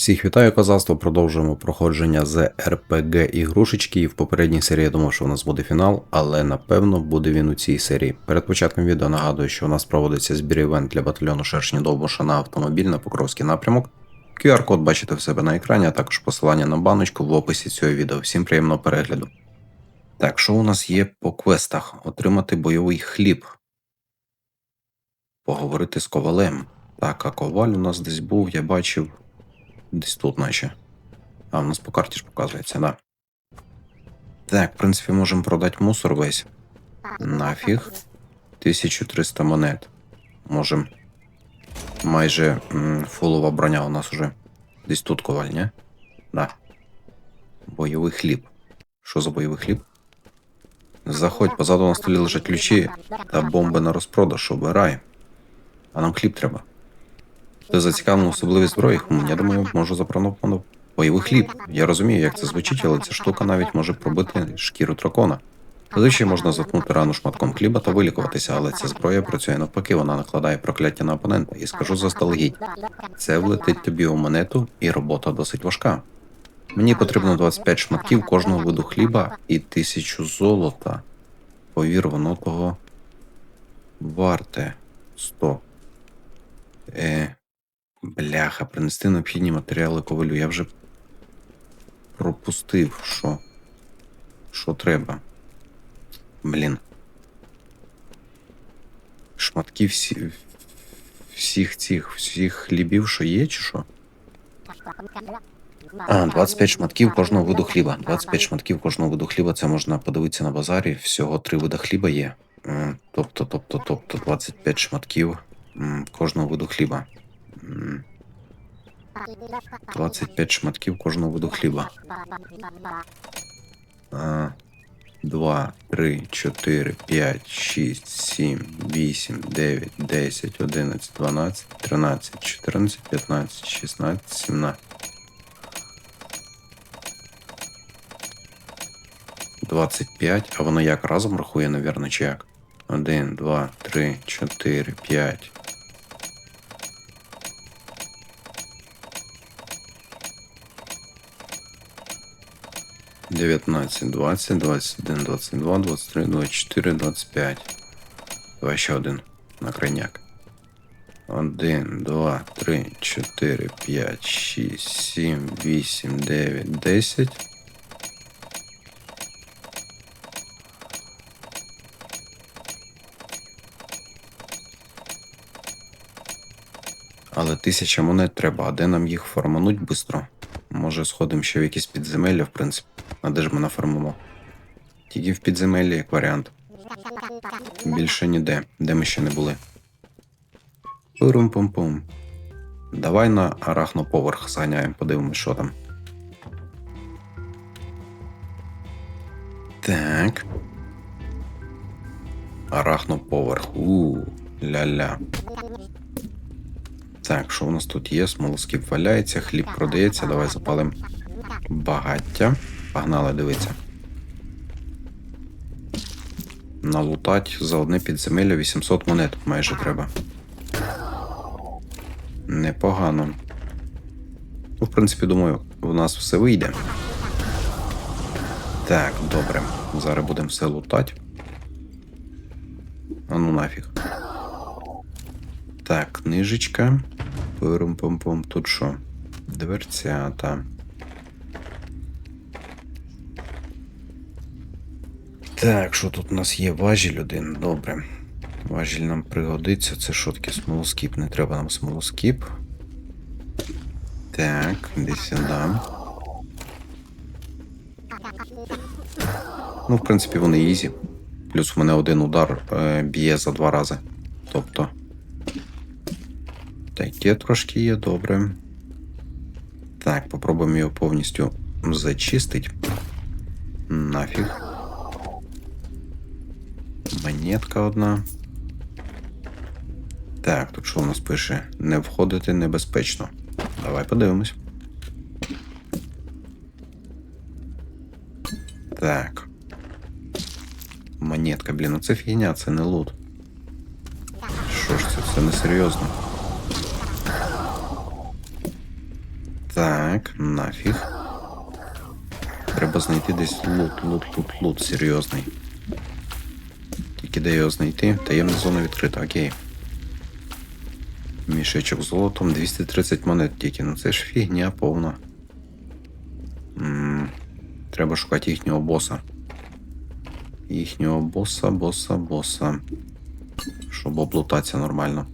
Всіх вітаю козацтво, продовжуємо проходження з РПГ ігрушечки. І в попередній серії я думав, що у нас буде фінал, але напевно буде він у цій серії. Перед початком відео нагадую, що у нас проводиться збір івент для батальйону Шершні Довбуша на автомобіль на Покровський напрямок. QR-код бачите в себе на екрані, а також посилання на баночку в описі цього відео. Всім приємного перегляду. Так, що у нас є по квестах? Отримати бойовий хліб. Поговорити з ковалем. Так, а коваль у нас десь був, я бачив. Десь тут, наче. А, в нас по карті ж показується, да. Так, в принципі, можемо продати мусор весь. Нафіг. 1300 монет. Можем. Майже м, фулова броня у нас уже. Десь тут коваль, ні? Да. Бойовий хліб. Що за бойовий хліб? Заходь, позаду на столі лежать ключі та бомби на розпродаж, обирай. А нам хліб треба. Ти зацікавлений в особливій зброї? Я думаю, можу запропонувати бойовий хліб. Я розумію, як це звучить, але ця штука навіть може пробити шкіру дракона. Зазвичай можна заткнути рану шматком хліба та вилікуватися, але ця зброя працює навпаки, вона накладає прокляття на опонента. І скажу заздалегідь, це влетить тобі у монету, і робота досить важка. Мені потрібно 25 шматків кожного виду хліба і тисячу золота. Повір, воно того варте. 100. Е, Бляха, принести необхідні матеріали ковалю. Я вже пропустив, що. Що треба. Блін. Шматки всі, всіх цих, всіх хлібів, що є, чи що? А, 25 шматків кожного виду хліба. 25 шматків кожного виду хліба. Це можна подивитися на базарі. Всього три вида хліба є. Тобто, тобто, тобто 25 шматків кожного виду хліба. М, 25 шматків кожного виду хліба. А, 2, 3, 4, 5, 6, 7, 8, 9, 10, 11, 12, 13, 14, 15, 16, 17. 25, а воно як разом рахує, навірно, чи як? 1, 2, 3, 4, 5. Дев'ятнадцять, двадцять, двадцять один, двадцять два, двадцять три, двадцять чотири, двадцять п'ять. Давай ще один на крайняк. Один, два, три, чотири, п'ять, шість, сім, вісім, дев'ять, десять. Але тисяча монет треба, а де нам їх формануть бистро? Може, сходимо ще в якісь підземелля, в принципі. А де ж ми нафармимо? Тільки в підземеллі як варіант. Більше ніде, де ми ще не були. Пирум-пум-пум. Давай на арахноповерх зганяємо, подивимось, що там. Так. Арахноповерх. У, ля-ля. Так, що у нас тут є? Смолоскіп валяється, хліб продається. Давай запалимо багаття. Погнали, дивиться. Налутать за одне підземелля 800 монет майже треба. Непогано. Ну, в принципі, думаю, у нас все вийде. Так, добре. Зараз будемо все лутати. А ну нафіг. Так, книжечка. Пирум-пум-пум. Тут що? Дверцята. Так, що тут у нас є? Важіль один. Добре. Важіль нам пригодиться. Це що таке смолоскіп? Не треба нам смолоскіп. Так, іди сюди. Ну, в принципі, вони ізі. Плюс в мене один удар е, б'є за два рази. Тобто. Таке трошки є, добре. Так, попробуємо його повністю зачистити. Нафіг. Монетка одна. Так, тут що у нас пише? Не входити небезпечно. Давай подивимось. Так. Монетка, блін, ну це фігня, це не лут. Що ж це, це не серйозно. Так, нафіг. Треба знайти десь лут, лут, лут, лут серйозний. Тільки де його знайти? Таємна зона відкрита, окей. Мішечок з золотом, 230 монет тільки. Ну це ж фігня повна. м Треба шукати їхнього боса. Їхнього боса, боса, боса. Щоб облутатися нормально.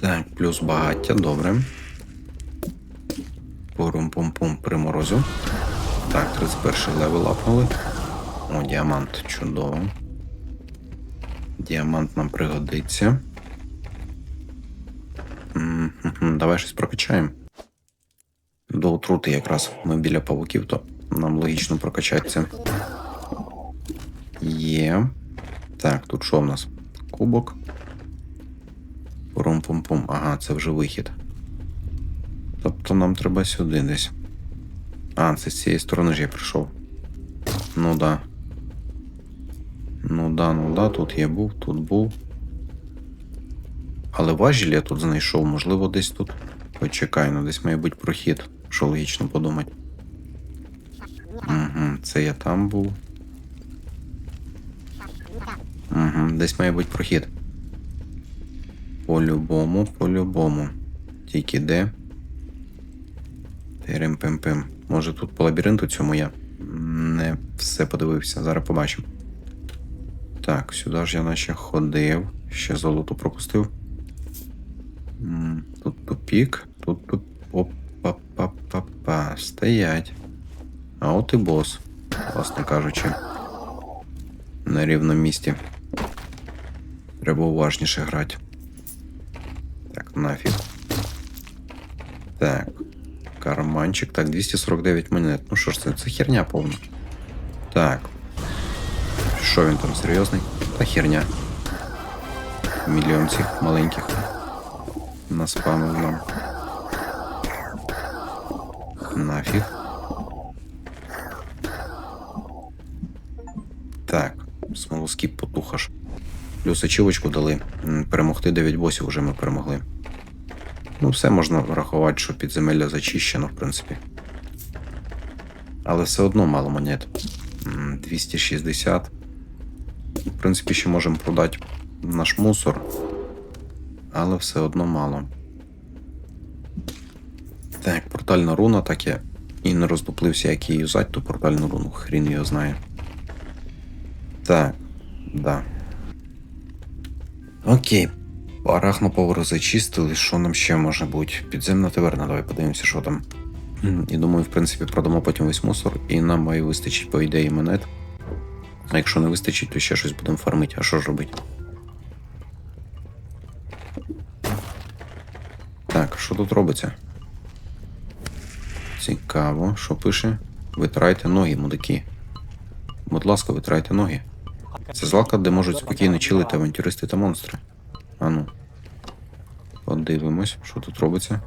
Так, плюс багаття, добре. Порум-пум-пум приморозю. Так, 31 левел апнули. О, діамант, чудово. Діамант нам пригодиться. М-м-м, Давай щось прокачаємо. До отрути якраз ми біля павуків, то нам логічно прокачатися. Є. Так, тут що в нас? Кубок. Пум-пум-пум. Ага, це вже вихід. Тобто нам треба сюди десь. А, це з цієї сторони ж я прийшов. Ну да. Ну да, ну да, тут я був, тут був. Але важіль я тут знайшов, можливо, десь тут. Почекай, ну десь має бути прохід, що логічно подумати. Угу, це я там був. Угу, десь має бути прохід. По-любому, по-любому. Тільки де? Терем-пем-пем. Може тут по лабіринту цьому я не все подивився. Зараз побачимо. Так, сюди ж я наче ходив. Ще золото пропустив. Тут тупік, тут туп. Опа-па-па-па. Стоять. А от і бос, власне кажучи. На рівному місці. Треба уважніше грати. Так, нафіг. Так. Карманчик. Так, 249 монет. Ну що ж це? Це херня повна. Так. Що він там серйозний? Та херня. Мільйон цих маленьких. Наспамив нам. Нафіг. Так, смолоскіп потухаш. Плюс очівочку дали. Перемогти 9 босів вже ми перемогли. Ну, все можна врахувати, що підземелля зачищено, в принципі. Але все одно мало монет. 260. В принципі, ще можемо продати наш мусор. Але все одно мало. Так, портальна руна, так я і не роздуплився, як її юзати, ту портальну руну, хрін його знає. Так, да. Окей. Арахноповеру зачистили. Що нам ще може бути? Підземна таверна, давай подивимося, що там. І думаю, в принципі, продамо потім весь мусор, і нам має вистачить, по ідеї, монет. А якщо не вистачить, то ще щось будемо фармити. А що ж робити? Так, що тут робиться? Цікаво, що пише? Витирайте ноги, мудаки. Будь ласка, витирайте ноги. Це злака, де можуть спокійно чилити авантюристи та монстри. Ану. Подивимось, що тут робиться.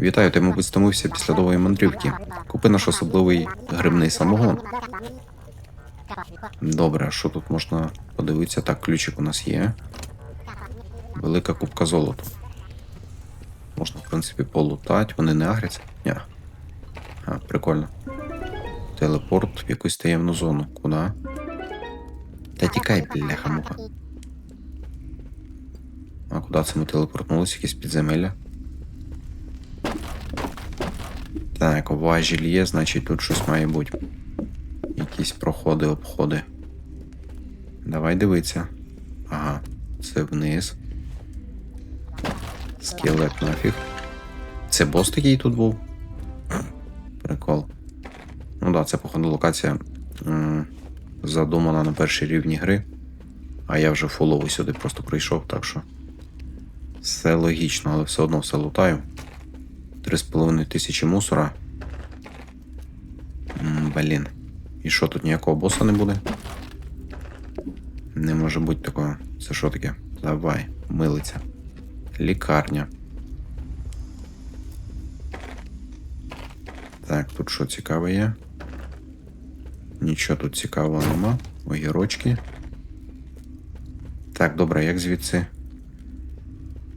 Вітаю, ти, мабуть, стомився після довгої мандрівки. Купи наш особливий грибний самогон. Добре, а що тут можна подивитися? Так, ключик у нас є. Велика кубка золоту. Можна, в принципі, полутати, вони не агряться. Ня. А, прикольно. Телепорт в якусь таємну зону. Куди? Та тікай, бляха муха. А куди це ми телепортнулися? Якісь підземелля? Так, важіль є, значить тут щось має бути. Якісь проходи, обходи. Давай дивитися. Ага, це вниз. Скелет нафіг. Це бос такий тут був? Прикол. Ну да, це, походу, локація м, задумана на першій рівні гри. А я вже фуловий сюди просто прийшов, так що. Все логічно, але все одно все лутаю. 3,5 тисячі мусора. Блін. І що, тут ніякого боса не буде? Не може бути такого. Це що таке? Давай, милиця. Лікарня. Так, тут що цікаве є? Нічого тут цікавого нема. Огірочки. Так, добре, як звідси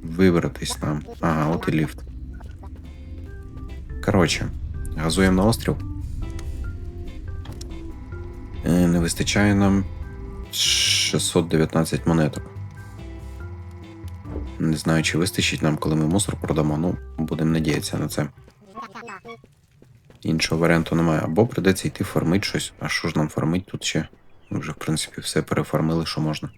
вибратись нам? Ага, от і ліфт. Коротше, газуємо на острів. Вистачає нам 619 монеток. Не знаю, чи вистачить нам, коли ми мусор продамо, ну, будемо надіятися на це. Іншого варіанту немає. Або придеться йти фармити щось. А що ж нам фармить тут ще? Ми вже, в принципі, все перефармили, що можна.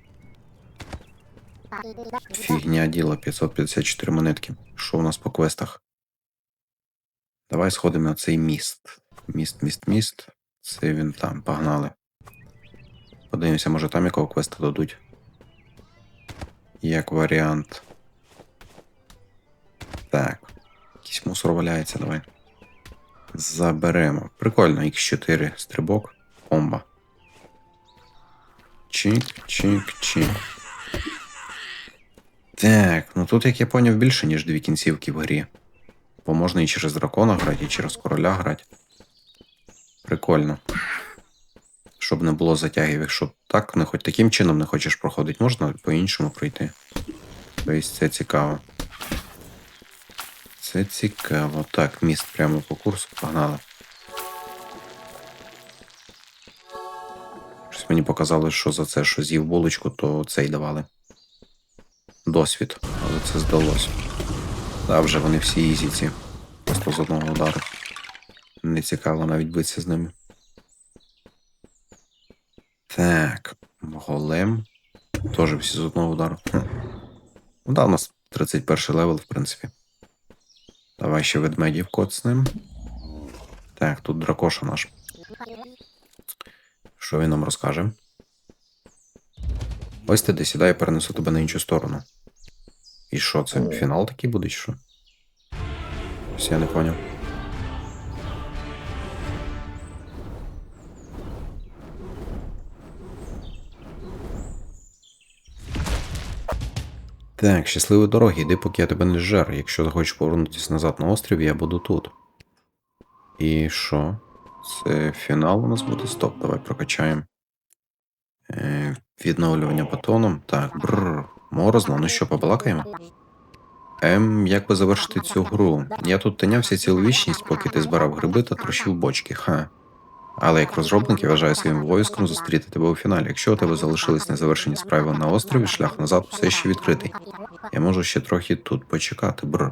Фігня діла, 554 монетки. Що у нас по квестах? Давай сходимо на цей міст. Міст, міст, міст. Це він там, погнали. Подивимося, може там якого квеста дадуть. Як варіант. Так. Якийсь мусор валяється, давай. Заберемо. Прикольно, X4 стрибок. Бомба. Чик, чик, чик. Так, ну тут, як я поняв, більше, ніж дві кінцівки в грі. Бо можна і через дракона грати, і через короля грати. Прикольно. Щоб не було затягів, якщо так, не хоч таким чином не хочеш проходити, можна по-іншому пройти. Тобто це цікаво. Це цікаво. Так, міст прямо по курсу, погнали. Щось мені показали, що за це, що з'їв булочку, то цей давали. Досвід, але це здалося. Та вже вони всі ізі ці. Просто з одного удару. Не цікаво навіть битися з ними. Так, голем. Теж всі з одного удару. Хм. Ну да, у нас 31 левел, в принципі. Давай ще ведмедів коцнем. Так, тут дракоша наш. Що він нам розкаже? Ось ти де сідай, перенесу тебе на іншу сторону. І що, це фінал такий буде, що? Ось я не поняв. Так, щасливої дороги, йди, поки я тебе не жер. Якщо захочеш повернутися назад на острів, я буду тут. І що? Це фінал у нас буде? Стоп, давай прокачаємо. Е, відновлювання батоном. Так, бррр. Морозно, ну що, побалакаємо? Ем, як би завершити цю гру? Я тут тинявся цілу вічність, поки ти збирав гриби та трощив бочки, ха. Але як розробник я вважаю своїм обов'язком зустріти тебе у фіналі. Якщо у тебе залишились незавершені справи на острові, шлях назад все ще відкритий. Я можу ще трохи тут почекати, бр.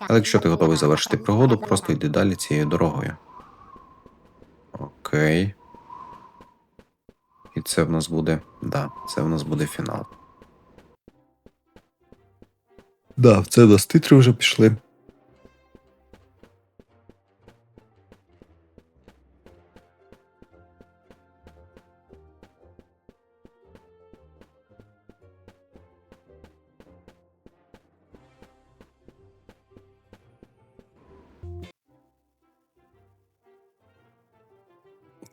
Але якщо ти готовий завершити пригоду, просто йди далі цією дорогою. Окей. І це в нас буде. Да, це в нас буде фінал. Да, це в нас титри вже пішли.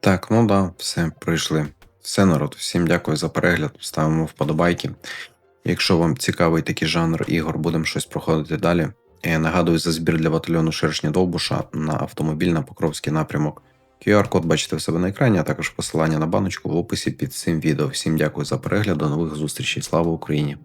Так, ну да, все, прийшли. Все, народ, всім дякую за перегляд. Ставимо вподобайки. Якщо вам цікавий такий жанр ігор, будемо щось проходити далі. Я нагадую за збір для батальйону Шершня Довбуша на автомобіль на Покровський напрямок. QR-код бачите в себе на екрані, а також посилання на баночку в описі під цим відео. Всім дякую за перегляд, до нових зустрічей. Слава Україні!